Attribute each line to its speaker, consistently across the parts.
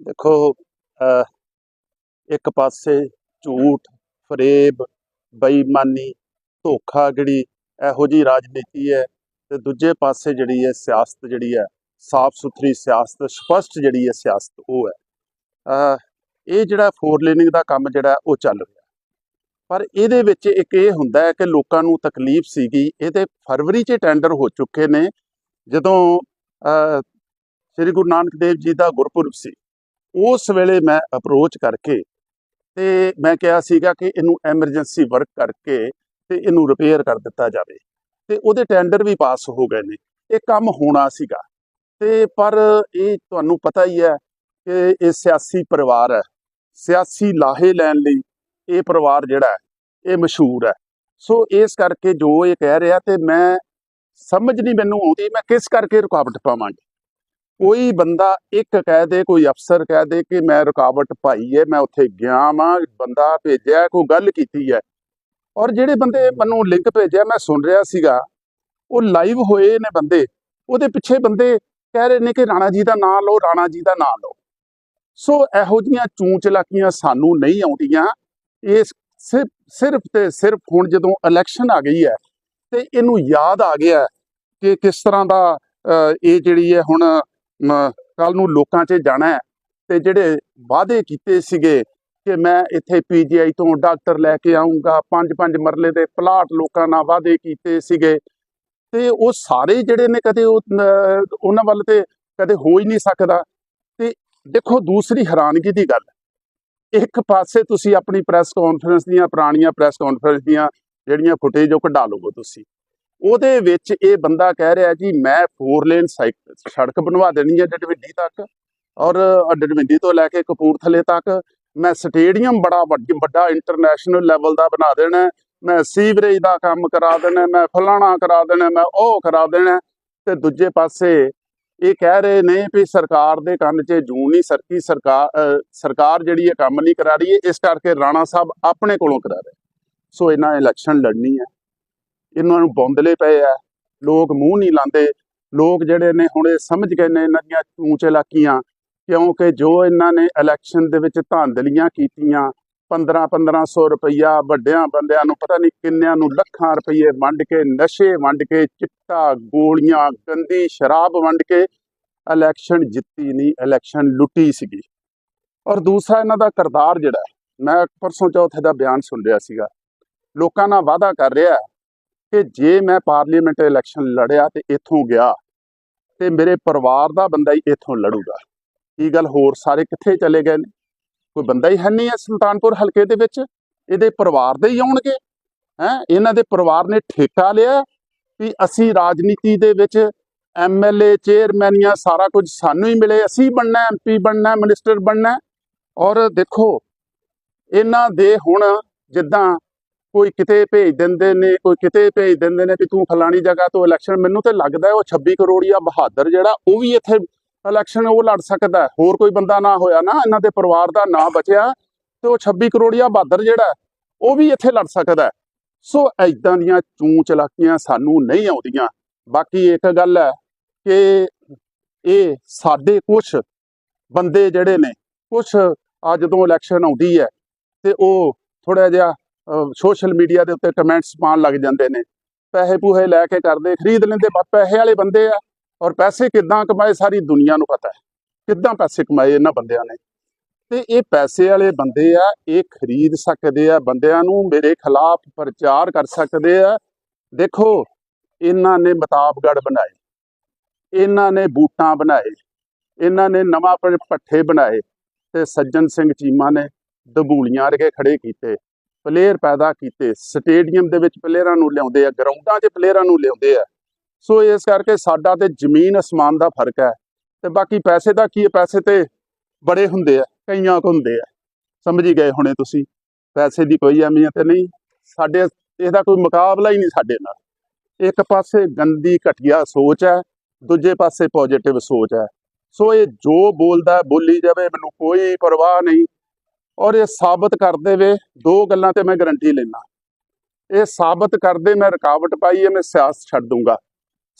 Speaker 1: ਦੇਖੋ ਇੱਕ ਪਾਸੇ ਝੂਠ, ਫਰੇਬ, ਬੇਈਮਾਨੀ ਧੋਖਾਗੜੀ ਇਹੋ ਜੀ ਰਾਜਨੀਤੀ ਹੈ ਤੇ ਦੂਜੇ ਪਾਸੇ ਜਿਹੜੀ ਹੈ ਸਿਆਸਤ ਜਿਹੜੀ ਹੈ ਸਾਫ਼ ਸੁਥਰੀ ਸਿਆਸਤ, ਸਪਸ਼ਟ ਜਿਹੜੀ ਹੈ ਸਿਆਸਤ ਉਹ ਹੈ। ਇਹ ਜਿਹੜਾ ਫੋਰ ਲੇਨਿੰਗ ਦਾ ਕੰਮ ਜਿਹੜਾ ਉਹ ਚੱਲ ਰਿਹਾ। ਪਰ ਇਹਦੇ ਵਿੱਚ ਇੱਕ ਇਹ ਹੁੰਦਾ ਹੈ ਕਿ ਲੋਕਾਂ ਨੂੰ ਤਕਲੀਫ ਸੀਗੀ ਇਹਦੇ ਫਰਵਰੀ 'ਚ ਟੈਂਡਰ ਹੋ ਚੁੱਕੇ ਨੇ, ਜਦੋਂ ਸ੍ਰੀ ਗੁਰੂ ਨਾਨਕ ਦੇਵ ਜੀ ਦਾ ਗੁਰਪੁਰਬ ਸੀ। ਉਸ ਵੇਲੇ ਮੈਂ ਅਪਰੋਚ ਕਰਕੇ ਤੇ ਮੈਂ ਕਿਹਾ ਸੀਗਾ ਕਿ ਇਹਨੂੰ ਐਮਰਜੈਂਸੀ ਵਰਕ ਕਰਕੇ ਤੇ ਇਹਨੂੰ ਰਿਪੇਅਰ ਕਰ ਦਿੱਤਾ ਜਾਵੇ। ਤੇ ਉਹਦੇ ਟੈਂਡਰ ਵੀ ਪਾਸ ਹੋ ਗਏ ਨੇ। ਇਹ ਕੰਮ ਹੋਣਾ ਸੀਗਾ। ਤੇ ਪਰ ਇਹ ਤੁਹਾਨੂੰ ਪਤਾ ਹੀ ਹੈ ਕਿ ਇਹ ਸਿਆਸੀ ਪਰਿਵਾਰ ਹੈ। ਸਿਆਸੀ ਲਾਹੇ ਲੈਣ ਲਈ ਇਹ ਪਰਿਵਾਰ ਜਿਹੜਾ ਇਹ ਮਸ਼ਹੂਰ ਹੈ। ਸੋ ਇਸ ਕਰਕੇ ਜੋ ਇਹ ਕਹਿ ਰਿਹਾ ਤੇ ਮੈਂ ਸਮਝ ਨਹੀਂ ਮੈਨੂੰ ਆਉਂਦੀ, ਮੈਂ ਕਿਸ ਕਰਕੇ ਰੁਕਾਵਟ ਪਾਵਾਂਗੀ? ਕੋਈ ਬੰਦਾ ਇੱਕ ਕਹਿ ਦੇ, ਕੋਈ ਅਫਸਰ ਕਹਿ ਦੇ ਕਿ ਮੈਂ ਰੁਕਾਵਟ ਪਾਈ ਹੈ ਮੈਂ ਉੱਥੇ ਗਿਆ ਵਾਂ, ਬੰਦਾ ਭੇਜਿਆ, ਕੋਈ ਗੱਲ ਕੀਤੀ ਹੈ ਔਰ ਜਿਹੜੇ ਬੰਦੇ ਮੈਨੂੰ ਲਿੰਕ ਭੇਜਿਆ, ਮੈਂ ਸੁਣ ਰਿਹਾ ਸੀਗਾ, ਉਹ ਲਾਈਵ ਹੋਏ ਨੇ ਬੰਦੇ। ਉਹਦੇ ਪਿੱਛੇ ਬੰਦੇ ਕਹਿ ਰਹੇ ਨੇ ਕਿ ਰਾਣਾ ਜੀ ਦਾ ਨਾਂ ਲਓ, ਰਾਣਾ ਜੀ ਦਾ ਨਾਂ ਲਓ। ਸੋ ਇਹੋ ਜੀਆਂ ਚੂੰਚਲਾਕੀਆਂ ਸਾਨੂੰ ਨਹੀਂ ਆਉਂਦੀਆਂ। ਇਹ ਸਿਰਫ ਸਿਰਫ ਤੇ ਸਿਰਫ ਹੁਣ ਜਦੋਂ ਇਲੈਕਸ਼ਨ ਆ ਗਈ ਹੈ, ਤੇ ਇਹਨੂੰ ਯਾਦ ਆ ਗਿਆ ਕਿ ਕਿਸ ਤਰ੍ਹਾਂ ਦਾ ਇਹ ਜਿਹੜੀ ਹੈ ਹੁਣ ਕੱਲ ਨੂੰ ਲੋਕਾਂ 'ਚ ਜਾਣਾ ਹੈ ਤੇ ਜਿਹੜੇ ਵਾਅਦੇ ਕੀਤੇ ਸੀਗੇ ਕਿ ਮੈਂ ਇੱਥੇ ਪੀਜੀਆਈ ਤੋਂ ਡਾਕਟਰ ਲੈ ਕੇ ਆਉਂਗਾ ਪੰਜ ਪੰਜ ਮਰਲੇ ਦੇ ਪਲਾਟ ਲੋਕਾਂ ਨਾਲ ਵਾਅਦੇ ਕੀਤੇ ਸੀਗੇ, ਤੇ ਉਹ ਸਾਰੇ ਜਿਹੜੇ ਨੇ ਕਦੇ ਉਹਨਾਂ ਵੱਲ ਤੇ ਕਦੇ ਹੋ ਹੀ ਨਹੀਂ ਸਕਦਾ। ਤੇ ਦੇਖੋ ਦੂਸਰੀ ਹੈਰਾਨਗੀ ਦੀ ਗੱਲ, ਇੱਕ ਪਾਸੇ ਤੁਸੀਂ ਆਪਣੀ ਪ੍ਰੈਸ ਕਾਨਫਰੰਸ ਦੀਆਂ, ਪੁਰਾਣੀਆਂ ਪ੍ਰੈਸ ਕਾਨਫਰੰਸ ਦੀਆਂ ਜਿਹੜੀਆਂ ਫੁਟੇਜ ਉਹ ਕਢਾ ਲਓਗੇ ਤੁਸੀਂ। ਉਹਦੇ ਵਿੱਚ ਇਹ ਬੰਦਾ ਕਹਿ ਰਿਹਾ ਜੀ, ਮੈਂ ਫੋਰ ਲੇਨ ਸੜਕ ਬਣਵਾ ਦੇਣੀ ਹੈ ਡਡਵਿੰਡੀ ਤੱਕ ਔਰ ਡਡਵਿੰਡੀ ਤੋਂ ਲੈ ਕੇ ਕਪੂਰਥਲੇ ਤੱਕ। ਮੈਂ ਸਟੇਡੀਅਮ ਬੜਾ ਵੱਡ- ਵੱਡਾ ਇੰਟਰਨੈਸ਼ਨਲ ਲੈਵਲ ਦਾ ਬਣਾ ਦੇਣਾ, ਮੈਂ ਸੀਵਰੇਜ ਦਾ ਕੰਮ ਕਰਾ ਦੇਣਾ, ਮੈਂ ਫਲਾਣਾ ਕਰਾ ਦੇਣਾ, ਮੈਂ ਉਹ ਕਰਾ ਦੇਣਾ। ਤੇ ਦੂਜੇ ਪਾਸੇ ਇਹ ਕਹਿ ਰਹੇ ਨੇ ਵੀ ਸਰਕਾਰ ਦੇ ਕੰਨ 'ਚ ਜੂਨ ਨਹੀਂ ਸਰਕੀ ਸਰਕਾਰ ਸਰਕਾਰ ਜਿਹੜੀ ਇਹ ਕੰਮ ਨਹੀਂ ਕਰਾ ਰਹੀ, ਇਸ ਕਰਕੇ ਰਾਣਾ ਸਾਹਿਬ ਆਪਣੇ ਕੋਲੋਂ ਕਰਾ ਰਹੇ। ਸੋ ਇਹਨਾਂ ਇਲੈਕਸ਼ਨ ਲੜਨੀ ਹੈ। ਇਹਨਾਂ ਨੂੰ ਬੌਂਦਲੇ ਪਏ ਆ। ਲੋਕ ਮੂੰਹ ਨਹੀਂ ਲਾਉਂਦੇ। ਲੋਕ ਜਿਹੜੇ ਨੇ ਹੁਣ ਇਹ ਸਮਝ ਗਏ ਨੇ ਇਹਨਾਂ ਦੀਆਂ ਚੂੰ ਚਲਾਕੀਆਂ ਕਿਉਂਕਿ ਜੋ ਇਹਨਾਂ ਨੇ ਇਲੈਕਸ਼ਨ ਦੇ ਵਿੱਚ ਧਾਂਦਲੀਆਂ ਕੀਤੀਆਂ 15 1500 ਰੁਪਈਆ ਵੱਡਿਆਂ ਬੰਦਿਆਂ ਨੂੰ, ਪਤਾ ਨਹੀਂ ਕਿੰਨਿਆਂ ਨੂੰ ਲੱਖਾਂ ਰੁਪਈਏ ਵੰਡ ਕੇ, ਨਸ਼ੇ ਵੰਡ ਕੇ, ਚਿੱਟਾ, ਗੋਲੀਆਂ, ਗੰਦੀ ਸ਼ਰਾਬ ਵੰਡ ਕੇ ਇਲੈਕਸ਼ਨ ਜਿੱਤੀ ਨਹੀਂ ਇਲੈਕਸ਼ਨ ਲੁੱਟੀ ਸੀਗੀ। ਔਰ ਦੂਸਰਾ ਇਹਨਾਂ ਦਾ ਕਰਤਾਰ ਜਿਹੜਾ ਮੈਂ ਪਰਸੋਂ ਚੌਥੇ ਦਾ ਬਿਆਨ ਸੁਣ ਰਿਹਾ ਸੀਗਾ। ਲੋਕਾਂ ਨਾਲ ਵਾਅਦਾ ਕਰ ਰਿਹਾ ਕਿ ਜੇ ਮੈਂ ਪਾਰਲੀਮੈਂਟ ਇਲੈਕਸ਼ਨ ਲੜਿਆ ਤੇ ਇੱਥੋਂ ਗਿਆ, ਤੇ ਮੇਰੇ ਪਰਿਵਾਰ ਦਾ ਬੰਦਾ ਹੀ ਇੱਥੋਂ ਲੜੂਗਾ। ਕੀ ਗੱਲ ਹੋਰ ਸਾਰੇ ਕਿੱਥੇ ਚਲੇ ਗਏ ਨੇ? ਕੋਈ ਬੰਦਾ ਹੀ ਹੈ ਨਹੀਂ ਹੈ ਸੁਲਤਾਨਪੁਰ ਹਲਕੇ ਦੇ ਵਿੱਚ? ਇਹਦੇ ਪਰਿਵਾਰ ਦੇ ਹੀ ਆਉਣਗੇ? ਹੈ? ਇਹਨਾਂ ਦੇ ਪਰਿਵਾਰ ਨੇ ਠੇਕਾ ਲਿਆ ਵੀ ਅਸੀਂ ਰਾਜਨੀਤੀ ਦੇ ਵਿੱਚ ਐਮਐਲਏ ਚੇਅਰਮੈਨੀਆਂ ਸਾਰਾ ਕੁਝ ਸਾਨੂੰ ਹੀ ਮਿਲੇ। ਅਸੀਂ ਬਣਨਾ ਐਮਪੀ ਬਣਨਾ, ਮਿਨਿਸਟਰ ਬਣਨਾ। ਔਰ ਦੇਖੋ, ਇਹਨਾਂ ਦੇ ਹੁਣ ਜਿੱਦਾਂ ਕੋਈ ਕਿਤੇ ਭੇਜ ਦਿੰਦੇ ਨੇ, ਕੋਈ ਕਿਤੇ ਭੇਜ ਦਿੰਦੇ ਨੇ ਕਿ ਤੂੰ ਫਲਾਣੀ ਜਗ੍ਹਾ ਤੋਂ ਇਲੈਕਸ਼ਨ ਮੈਨੂੰ ਤੇ ਲੱਗਦਾ ਹੈ ਉਹ 26 ਕਰੋੜੀਆ ਬਹਾਦਰ ਜਿਹੜਾ ਉਹ ਵੀ ਇੱਥੇ ਇਲੈਕਸ਼ਨ ਉਹ ਲੜ ਸਕਦਾ ਹੋਰ ਕੋਈ ਬੰਦਾ ਨਾ ਹੋਇਆ ਨਾ, ਇਹਨਾਂ ਦੇ ਪਰਿਵਾਰ ਦਾ ਨਾਂ ਬਚਿਆ ਤੇ ਉਹ 26 ਕਰੋੜੀਆ ਬਹਾਦਰ ਜਿਹੜਾ ਉਹ ਵੀ ਇੱਥੇ ਲੜ ਸਕਦਾ ਸੋ ਐਦਾਂ ਦੀਆਂ ਚੂੰ ਚਲਾਕੀਆਂ ਸਾਨੂੰ ਨਹੀਂ ਆਉਂਦੀਆਂ। ਬਾਕੀ ਇੱਕ ਗੱਲ ਹੈ ਕਿ ਇਹ ਸਾਡੇ ਕੁਝ ਬੰਦੇ ਜਿਹੜੇ ਨੇ ਕੁਝ ਆ ਜਦੋਂ ਇਲੈਕਸ਼ਨ ਆਉਂਦੀ ਹੈ ਤੇ ਉਹ ਥੋੜਾ ਜਿਹਾ ਸੋਸ਼ਲ ਮੀਡੀਆ ਦੇ ਉੱਤੇ ਕਮੈਂਟਸ ਪਾਉਣ ਲੱਗ ਜਾਂਦੇ ਨੇ। ਪੈਸੇ ਪੂਹੇ ਲੈ ਕੇ ਕਰਦੇ, ਖਰੀਦ ਲੈਂਦੇ ਪੈਸੇ ਵਾਲੇ ਬੰਦੇ ਆ। ਔਰ ਪੈਸੇ ਕਿੱਦਾਂ ਕਮਾਏ, ਸਾਰੀ ਦੁਨੀਆ ਨੂੰ ਪਤਾ ਹੈ। ਕਿੱਦਾਂ ਪੈਸੇ ਕਮਾਏ ਇਹਨਾਂ ਬੰਦਿਆਂ ਨੇ। ਤੇ ਇਹ ਪੈਸੇ ਵਾਲੇ ਬੰਦੇ ਆ, ਇਹ ਖਰੀਦ ਸਕਦੇ ਆ, ਬੰਦਿਆਂ ਨੂੰ ਮੇਰੇ ਖਿਲਾਫ ਪ੍ਰਚਾਰ ਕਰ ਸਕਦੇ ਆ। ਦੇਖੋ, ਇਹਨਾਂ ਨੇ ਮਤਾਬਗੜ ਬਣਾਏ। ਇਹਨਾਂ ਨੇ ਬੂਟਾਂ ਬਣਾਏ। ਇਹਨਾਂ ਨੇ ਨਵਾਂ ਪ- ਪੱਠੇ ਬਣਾਏ। ਤੇ ਸੱਜਣ ਸਿੰਘ ਚੀਮਾ ਨੇ ਦਬੂਲੀਆਂ ਵਰਗੇ ਖੜੇ ਕੀਤੇ। ਪਲੇਅਰ ਪੈਦਾ ਕੀਤੇ ਸਟੇਡੀਅਮ ਦੇ ਵਿੱਚ ਪਲੇਅਰਾਂ ਨੂੰ ਲਿਆਉਂਦੇ ਆ ਗਰਾਊਂਡਾਂ 'ਚ ਪਲੇਅਰਾਂ ਨੂੰ ਲਿਆਉਂਦੇ ਆ। ਸੋ ਇਸ ਕਰਕੇ ਸਾਡਾ ਤੇ ਜ਼ਮੀਨ ਅਸਮਾਨ ਦਾ ਫ਼ਰਕ ਹੈ। ਤੇ ਬਾਕੀ ਪੈਸੇ ਦਾ ਕੀ ਹੈ? ਪੈਸੇ ਤੇ ਬੜੇ ਹੁੰਦੇ ਆ, ਕਈਆਂ ਕੁ ਹੁੰਦੇ ਆ। ਸਮਝੀ ਗਏ ਹੋਣੇ ਤੁਸੀਂ। ਪੈਸੇ ਦੀ ਕੋਈ ਅਹਿਮੀਅਤ ਨਹੀਂ। ਸਾਡੇ ਇਹਦਾ ਕੋਈ ਮੁਕਾਬਲਾ ਹੀ ਨਹੀਂ ਸਾਡੇ ਨਾਲ। ਇੱਕ ਪਾਸੇ ਗੰਦੀ ਘਟੀਆ ਸੋਚ ਹੈ, ਦੂਜੇ ਪਾਸੇ ਪੋਜ਼ਿਟਿਵ ਸੋਚ ਹੈ। ਸੋ ਇਹ ਜੋ ਬੋਲਦਾ ਬੋਲੀ ਜਾਵੇ, ਮੈਨੂੰ ਕੋਈ ਪਰਵਾਹ ਨਹੀਂ। ਔਰ ਇਹ ਸਾਬਤ ਕਰਦੇ ਵੇ, ਦੋ ਗੱਲਾਂ ਤੇ ਮੈਂ ਗਰੰਟੀ ਲੈਣਾ ਇਹ ਸਾਬਤ ਕਰਦੇ ਮੈਂ ਰੁਕਾਵਟ ਪਾਈ ਹੈ, ਮੈਂ ਸਿਆਸਤ ਛੱਡ ਦੂੰਗਾ।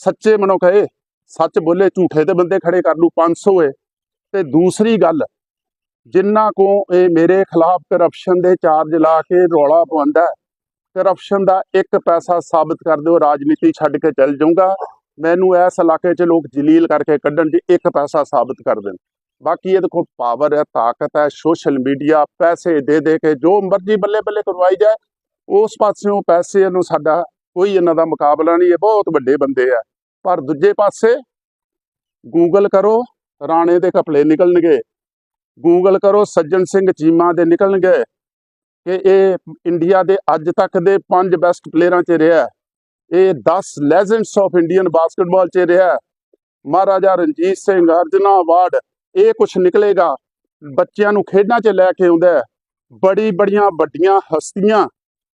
Speaker 1: ਸੱਚੇ ਮਨੁੱਖ ਕਹੇ, ਸੱਚ ਬੋਲੇ ਝੂਠੇ ਤੇ ਬੰਦੇ ਖੜੇ ਕਰ ਲੂ 500 ਏ। ਤੇ ਦੂਸਰੀ ਗੱਲ ਜਿਨ੍ਹਾਂ ਕੋ ਇਹ ਮੇਰੇ ਖਿਲਾਫ ਕਰਪਸ਼ਨ ਦੇ ਚਾਰਜ ਲਾ ਕੇ ਰੌਲਾ ਪਾਉਂਦਾ ਕਰਪਸ਼ਨ ਦਾ ਇੱਕ ਪੈਸਾ ਸਾਬਤ ਕਰ ਦਿਓ, ਰਾਜਨੀਤੀ ਛੱਡ ਕੇ ਚੱਲ ਜਾਊਗਾ। ਮੈਨੂੰ ਇਸ ਇਲਾਕੇ 'ਚ ਲੋਕ ਜਲੀਲ ਕਰਕੇ ਕੱਢਣ ਜੀ ਇੱਕ ਪੈਸਾ ਸਾਬਤ ਕਰ ਦੇਣ। ਬਾਕੀ ਇਹਦੇ ਕੋਲ ਪਾਵਰ ਹੈ, ਤਾਕਤ ਹੈ ਸੋਸ਼ਲ ਮੀਡੀਆ ਪੈਸੇ ਦੇ ਦੇ ਕੇ ਜੋ ਮਰਜ਼ੀ ਬੱਲੇ ਬੱਲੇ ਕਰਵਾਈ ਜਾਏ, ਉਸ ਪਾਸਿਓਂ ਪੈਸੇ ਨੂੰ ਸਾਡਾ ਕੋਈ ਇਹਨਾਂ ਦਾ ਮੁਕਾਬਲਾ ਨਹੀਂ, ਇਹ ਬਹੁਤ ਵੱਡੇ ਬੰਦੇ ਆ। ਪਰ ਦੂਜੇ ਪਾਸੇ ਗੂਗਲ ਕਰੋ, ਰਾਣੇ ਦੇ ਕਪੜੇ ਨਿਕਲਣਗੇ। ਗੂਗਲ ਕਰੋ, ਸੱਜਣ ਸਿੰਘ ਚੀਮਾ ਦੇ ਨਿਕਲਣਗੇ। ਕਿ ਇਹ ਇੰਡੀਆ ਦੇ ਅੱਜ ਤੱਕ ਦੇ ਪੰਜ ਬੈਸਟ ਪਲੇਅਰਾਂ 'ਚ ਰਿਹਾ ਇਹ 10 ਲੈਜੈਂਡਸ ਆਫ ਇੰਡੀਅਨ ਬਾਸਕਟਬਾਲ 'ਚ ਰਿਹਾ ਮਹਾਰਾਜਾ ਰਣਜੀਤ ਸਿੰਘ, ਅਰਜਨਾ ਅਵਾਰਡ ਇਹ ਕੁਝ ਨਿਕਲੇਗਾ। ਬੱਚਿਆਂ ਨੂੰ ਖੇਡਾਂ 'ਚ ਲੈ ਕੇ ਆਉਂਦਾ। ਬੜੀ ਬੜੀਆਂ ਵੱਡੀਆਂ ਹਸਤੀਆਂ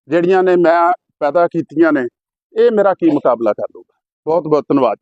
Speaker 1: ਜਿਹੜੀਆਂ ਨੇ ਮੈਂ ਪੈਦਾ ਕੀਤੀਆਂ ਨੇ। ਇਹ ਮੇਰਾ ਕੀ ਮੁਕਾਬਲਾ ਕਰ ਲੂਗਾ ਬਹੁਤ ਬਹੁਤ ਧੰਨਵਾਦ।